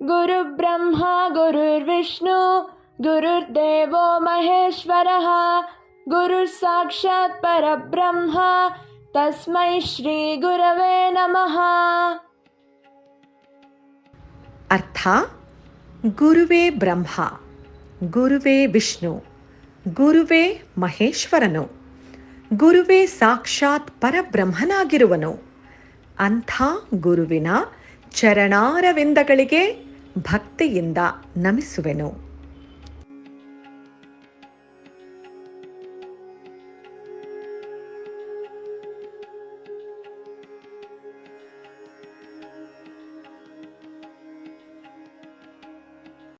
गुरुर्ब्रह्मा गुरुर्विष्णु गुरुर्देवो महेश्वरः गुरुः साक्षात् परब्रह्म तस्मै श्रीगुरवे नमः ಅರ್ಥ ಗುರುವೇ ಬ್ರಹ್ಮ ಗುರುವೇ ವಿಷ್ಣು ಗುರುವೇ ಮಹೇಶ್ವರನು ಗುರುವೇ ಸಾಕ್ಷಾತ್ ಪರಬ್ರಹ್ಮನಾಗಿರುವನು ಅಂಥ ಗುರುವಿನ ಚರಣಾರವಿಂದಗಳಿಗೆ ಭಕ್ತಿಯಿಂದ ನಮಿಸುವೆನು.